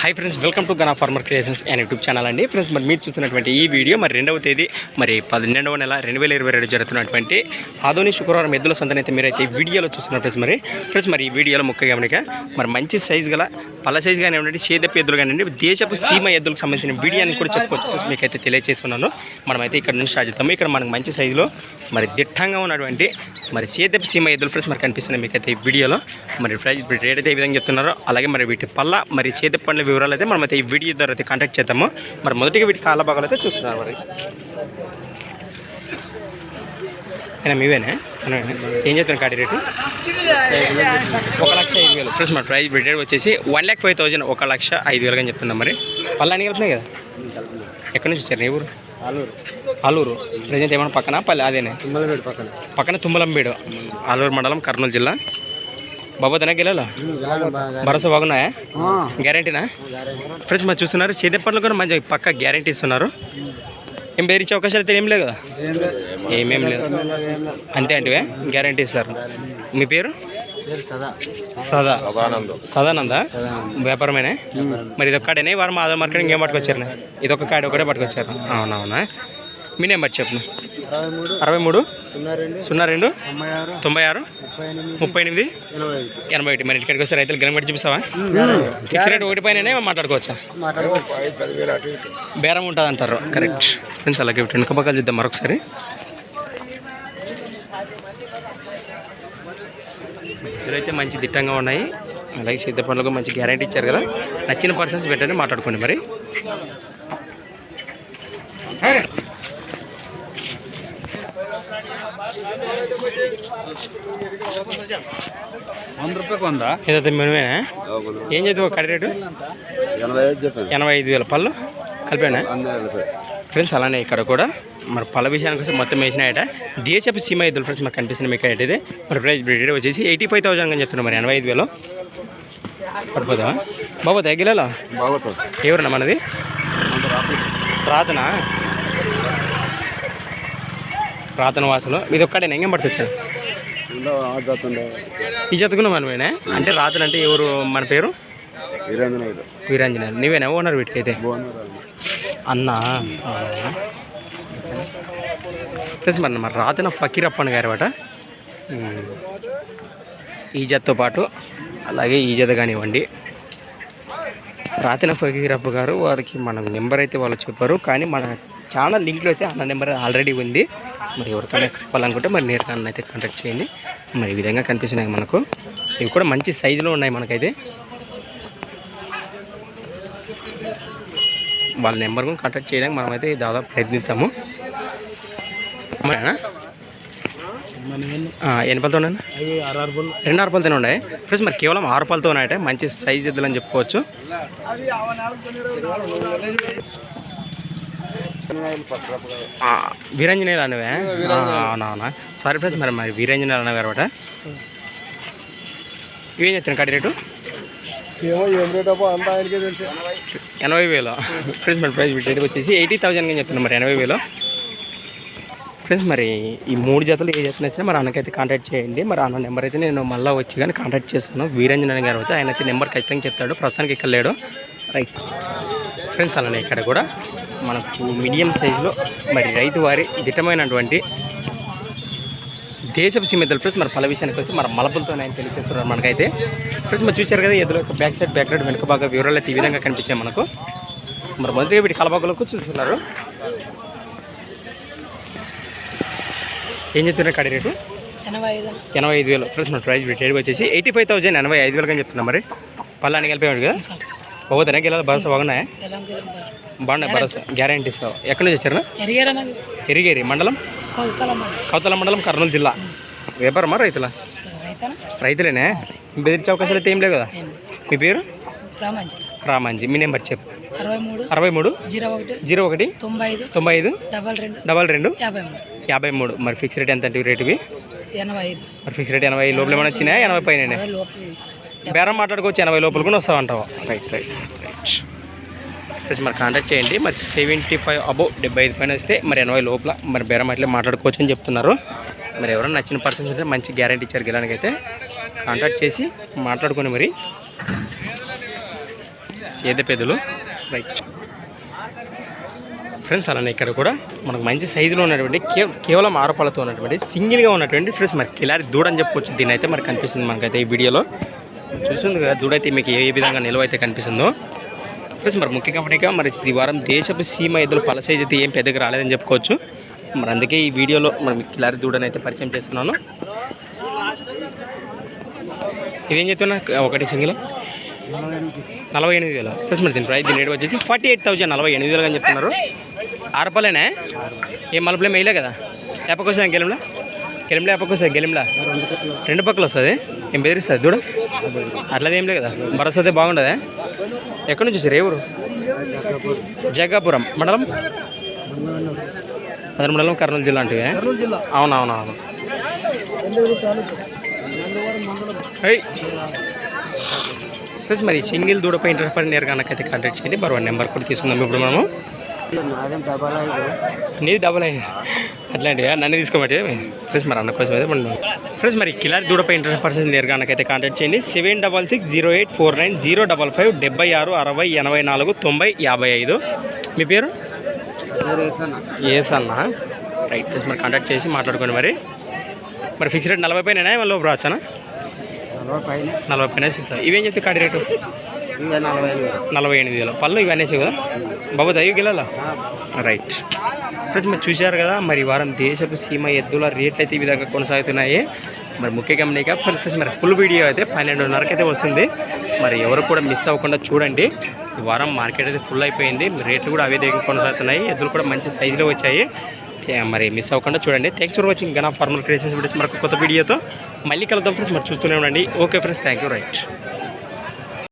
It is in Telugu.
Hi friends welcome to Gana farmer creations and YouTube channel అండి. ఫ్రెండ్స్ మరి మీరు చూస్తున్నటువంటి ఈ వీడియో మరి రెండవ తేదీ మరి పన్నెండవ నెల రెండు వేల ఇరవై రెండు జరుగుతున్నటువంటి ఆధోని శుక్రవారం ఎద్దుల సంతనైతే మీరైతే ఈ వీడియోలో చూస్తున్నారు ఫ్రెండ్స్ మరి. ఫ్రెండ్స్ మరి ఈ వీడియోలో ముఖ్య గమనిక మరి మంచి సైజు గల పల్ల సైజ్ కానీ ఉండండి చేదప్ప ఎద్దులు కానివ్వండి దేశపు సీమ ఎద్దులకు సంబంధించిన వీడియో అని కూడా చెప్పుకోవచ్చు ఫ్రెండ్స్ మీకైతే తెలియజేస్తున్నాను మనమైతే ఇక్కడ నుంచి స్టార్ట్ చేస్తాము ఇక్కడ మనకు మంచి సైజులో మరి దిట్టంగా ఉన్నటువంటి మరి చేదప్పి సీమ ఎద్దులు ఫ్రెండ్స్ మరి కనిపిస్తున్నాయి మీకైతే ఈ వీడియోలో. మరి ప్రైజ్ రేట్ అయితే ఏ విధంగా చెప్తున్నారో అలాగే మరి వీటి పల్ల మరి చేతి పండ్ల వివరాలు అయితే మనమైతే ఈ వీడియో ద్వారా అయితే కాంటాక్ట్ చేద్దాము. మరి మొదటిగా వీటి కాళ్ళ భాగాలు అయితే చూస్తున్నారు మరి. అయినా మీవేనా? ఏం చెప్తాను కాడి రేటు? ఒక లక్ష ఐదు వేలు. ఫ్రెండ్స్ మన ప్రైస్ రేట్ వచ్చేసి వన్ ల్యాక్ ఫైవ్ థౌజండ్ ఒక లక్ష ఐదు వేలుగా అని చెప్తున్నాం మరి. పళ్ళు అన్నీ వెళ్తున్నాయి కదా? ఎక్కడి నుంచి వచ్చారు? ఊరు? ఆలూరు. ఆలూరు. ప్రజెంట్ ఏమన్నా పక్కన? పల్లె అదేనే? తుమ్మలపేట పక్కన. పక్కన తుమ్మలంబేడు ఆలూరు మండలం కర్నూలు జిల్లా. బాబా తనకి వెళ్ళాలా? భరోసా బాగున్నాయా? గ్యారంటీనా? ఫ్రెండ్స్ మరి చూస్తున్నారు చేతి కూడా మంచి పక్క గ్యారంటీ ఇస్తున్నారు ఏం బెదిరించే అవకాశాలు అయితే ఏం లేదు కదా? ఏమేం లేదు. అంతే అంటే గ్యారంటీ ఇస్తారు మీ పేరు? సదా. సదా సదానంద. వ్యాపారమేనా? మరి ఇది ఒక్కడేనా వారం ఆధార్ మార్కెట్ ఇంకేం పట్టుకొచ్చారు? ఇది ఒక కార్డు ఒకటే పట్టుకొచ్చారు. అవునవునా? మీ నెంబర్ చెప్పను అరవై మూడు సున్నా రెండు సున్నా రెండు తొంభై ఆరు ముప్పై ఎనిమిది ఎనభై ఒకటి. మరి ఇక్కడికి వస్తే రైతులు గెలం చూపిస్తావా? ఫిక్స్ రేట్ ఒకటి పైన మాట్లాడుకోవచ్చా? బేరం ఉంటుంది అంటారు కరెక్ట్ ఫ్రెండ్స్ అలాగే వెనుక పక్కలు చూద్దాం మరొకసారి. ఇదైతే మంచి దిట్టంగా ఉన్నాయి. అలాగే సిద్ధ పనులకు మంచి గ్యారంటీ ఇచ్చారు కదా. నచ్చిన పర్సన్స్ వెంటనే మాట్లాడుకోండి మరి. వంద కొందా ఏదైతే మనమేనా ఏం చేద్దాం కడి రేటు? ఎనభై ఐదు వేల. పళ్ళు? కలిపానా? వంద ఫ్రెండ్స్ అలానే ఇక్కడ కూడా మరి పళ్ళ విషయానికి వస్తే మొత్తం వేసినాయట. దేశపు సీమ ఎద్దులు ఫ్రెండ్స్ మాకు కనిపిస్తుంది మీకు అయితే ఇది. మరి ప్రైస్ రేట్ వచ్చేసి ఎయిటీ ఫైవ్ థౌసండ్ అని చెప్తున్నాం మరి ఎనభై ఐదు వేలు. పడిపోదా? బాబు తగ్గిలలో బాగుతుంది ఎవరన్నా మనది? రాతనా? రాతన వాసులు. ఇది ఒక్కడే ఎంగేం పట్టుకొచ్చారు? ఆడుతుండే ఈ జతకున్న మనమేనా? అంటే రాతన అంటే ఎవరు? మన పేరు? వీరేంద్ర నాయుడు వీరాంజనేయ నీవేనా? ఓనర్ వీటికైతే బాగున్నారు అన్నా. ప్లస్ మరి మరి రాతన ఫకీరప్పన్ గారు అట. ఈ జతతో పాటు అలాగే ఈ జత కానివ్వండి. రాతన ఫకీరప్ప గారు వారికి మన నెంబర్ అయితే వాళ్ళు చెప్పారు. కానీ మన ఛానల్ లింక్లో అయితే అన్న నెంబర్ ఆల్రెడీ ఉంది. మరి ఎవరికైనా కావాలనుకుంటే మరి నేరుగా అన్న అయితే కాంటాక్ట్ చేయండి. మరి ఈ విధంగా కనిపిస్తున్నాయి మనకు. ఇవి కూడా మంచి సైజులో ఉన్నాయి మనకైతే. వాళ్ళ నెంబర్ కూడా కాంటాక్ట్ చేయడానికి మనమైతే దాదాపు ప్రయత్నిస్తాము ఎన్ని పళ్ళతోనే ఉన్నాయి రెండు ఆరు పళ్ళతోనే ఉన్నాయి. ఫ్రెండ్స్ మరి కేవలం ఆరు పళ్ళతో ఉన్నాయట మంచి సైజ్ ఎద్దులు అని చెప్పుకోవచ్చు. వీరాంజనేయులు అనేవే అవునా సారీ ఫ్రెండ్స్ మరి మరి వీరాంజనేయులు అనేవారు అనమాట. ఇవేం చెప్తాను కడి రేటు? ఏమో ఏం రేట్ అబ్బో అంతా ఆయనకే తెలుసు. ఎనభై వేలు. ఫ్రెండ్స్ మరి ప్రైస్ రేట్ వచ్చేసి ఎయిటీ థౌజండ్ అని చెప్తున్నాను మరి ఎనభై వేలు? ఫ్రెండ్స్ మరి ఈ మూడు జతలు ఏ జత నచ్చినా మరి అన్నకైతే కాంటాక్ట్ చేయండి. మరి అన్న నెంబర్ అయితే నేను మళ్ళీ వచ్చి కానీ కాంటాక్ట్ చేస్తాను. వీరంజన గారు అయితే ఆయన అయితే నెంబర్ ఖచ్చితంగా చెప్తాడు. ప్రస్తుతానికి ఇక్కడ లేడు. రైట్ ఫ్రెండ్స్ అలానే ఇక్కడ కూడా. మనకు మీడియం సైజులో మరి రైతు వారి దిట్టమైనటువంటి దేశపు సీమెద్దలు ఫ్రెండ్స్ మరి పల విషయానికి వచ్చి మరి మలపులతో ఆయన తెలియజేస్తున్నారు మనకైతే. ఫ్రెండ్స్ మరి చూశారు కదా ఎదురు బ్యాక్ సైడ్ బ్యాక్ వెనుక బాగా వివరాలు అయితే ఈ విధంగా కనిపించాయి మనకు. మరి మొదటిగా వీటి కలబాకులకు చూస్తున్నారు. ఏం చెప్తున్నారు కడి రేటు? ఎనభై ఐదు. ఎనభై ఐదు వేలు. ఫ్రెండ్స్ మన ప్రైస్ రేట్ వచ్చేసి ఎయిటీ ఫైవ్ థౌసండ్ ఎనభై ఐదు వేలు అని చెప్తున్నాం మరి. పళ్ళని కలిపేవాడు కదా? పోతానే గెలాలి భరోసా బాగున్నాయా? బాగున్నాయి భరోసా గ్యారంటీ ఇస్తావు? ఎక్కడి నుంచి వచ్చారు? ఎరిగేరి మండలం? కౌతల మండలం. కర్నూలు జిల్లా. వ్యాపారమా రైతుల? రైతులేనే? బెదిరించే అవకాశాలు అయితే ఏం లేవు కదా? మీ పేరు? రామంజి. మీ నెంబర్ చెప్పు. అరవై మూడు జీరో ఒకటి తొంభై ఐదు డబల్ రెండు యాభై మూడు మరి ఫిక్స్ రేట్ ఎంత అంటే ఐదు. మరి ఫిక్స్ రేట్ ఎనభై లోపల ఏమైనా వచ్చినాయా? ఎనభై పైన బేరం మాట్లాడుకోవచ్చు ఎనభై లోపల కూడా వస్తావు అంటావు రైట్ రైట్ రైట్ ప్లస్ మరి కాంటాక్ట్ చేయండి. మరి సెవెంటీ ఫైవ్ అబౌవ్ డెబ్బై ఐదు పైన వస్తే మరి ఎనభై లోపల మరి బేరం అట్లే మాట్లాడుకోవచ్చు అని చెప్తున్నారు. మరి ఎవరైనా నచ్చిన పర్సన్స్ అయితే మంచి గ్యారంటీ ఇచ్చారు గెలానికైతే అయితే కాంటాక్ట్ చేసి మాట్లాడుకొని మరి సేద పెదలు. రైట్ ఫ్రెండ్స్ అలానే ఇక్కడ కూడా మనకు మంచి సైజులో ఉన్నటువంటి కే కేవలం ఆరోపాలతో ఉన్నటువంటి సింగిల్గా ఉన్నటువంటి ఫ్రెండ్స్ మరి కిలారి దూడని చెప్పుకోవచ్చు. దీని అయితే మరి కనిపిస్తుంది మనకైతే ఈ వీడియోలో. చూస్తుంది కదా దూడైతే మీకు ఏ విధంగా నిల్వ అయితే కనిపిస్తుందో. ఫ్రెండ్స్ మరి ముఖ్య కంపెనీగా మరి ఈ వారం దేశపు సీమ ఎదురు పల సైజ్ అయితే ఏం పెద్దగా రాలేదని చెప్పుకోవచ్చు. మరి అందుకే ఈ వీడియోలో మరి మీకు కిలారి దూడని అయితే పరిచయం చేస్తున్నాను. ఇదేం చెప్తున్నా? ఒకటి సింగిల్. నలభై ఎనిమిది వేలు. ఫ్రెండ్స్ మరి దీని ప్రైస్ దీని రేట్ వచ్చేసి ఫార్టీ ఎయిట్ థౌజండ్ నలభై ఎనిమిది వేలు అని చెప్తున్నారు. ఆరపలేనే ఏం మలుపులేం వేయలే కదా. లేపకొస్తా గెలింలా గెలింలా లేపకొస్తా గెలింలా రెండు పక్కలు వస్తుంది. ఏం బెదిరిస్తుంది? చూడు. అట్లది ఏం లేదు కదా. భరోసా అయితే బాగుండదా? ఎక్కడి నుంచి వచ్చారు? ఏ ఊరు? జగ్గాపురం మండలం? అదే మండలం కర్నూలు జిల్లా అంటే అవునవునవును. ప్లస్ మరి సింగిల్ దూడపై పడి నేరుగా నాకైతే కాంటాక్ట్ చేయండి. మరి నెంబర్ కూడా తీసుకుందాం. ఇప్పుడు మనము నీది డబల్ అయ్యి అట్లాంటివా? నన్ను తీసుకోబట్టి ఫ్రెండ్స్ మరి అన్న కోసం అయితే మనం ఫ్రెండ్స్ మరి కిలారి దూడపై ఇంటర్ పర్సెంట్ నేరుగా నాకైతే కాంటాక్ట్ చేయండి. Seven double six zero eight four nine zero double five డెబ్బై ఆరు అరవై ఎనభై నాలుగు తొంభై యాభై ఐదు. మీ పేరు? ఏస్ అన్న రైట్ ఫ్రెండ్స్ మరి కాంటాక్ట్ చేసి మాట్లాడుకోండి మరి. మరి ఫిక్స్ రేట్ నలభై పైన ఏమన్నా లోపు రావచ్చానా నలభై పైన. ఇవేం చెప్తే కాడి రేటు? నలభై ఎనిమిది వేలు. పళ్ళు ఇవన్నీ కదా? బాబు దయ్య గిలాలా? రైట్. ఫ్రెండ్స్ మీరు చూశారు కదా మరి వారం దేశపు సీమ ఎద్దుల రేట్లు అయితే ఈ విధంగా కొనసాగుతున్నాయి. మరి ముఖ్య గమనిక ఫ్రెండ్స్ మరి ఫుల్ వీడియో అయితే పన్నెండున్నరకి అయితే వస్తుంది. మరి ఎవరు కూడా మిస్ అవ్వకుండా చూడండి. ఈ వారం మార్కెట్ అయితే ఫుల్ అయిపోయింది. రేట్లు కూడా అవే దగ్గర కొనసాగుతున్నాయి. ఎద్దులు కూడా మంచి సైజులో వచ్చాయి. మరి మిస్ అవ్వకుండా చూడండి. Thanks for watching Gana formal creations videos మరొక కొత్త వీడియోతో మళ్ళీ కలుద్దాం ఫ్రెండ్స్ మరి చూస్తూనే ఉండండి. Okay friends thank you right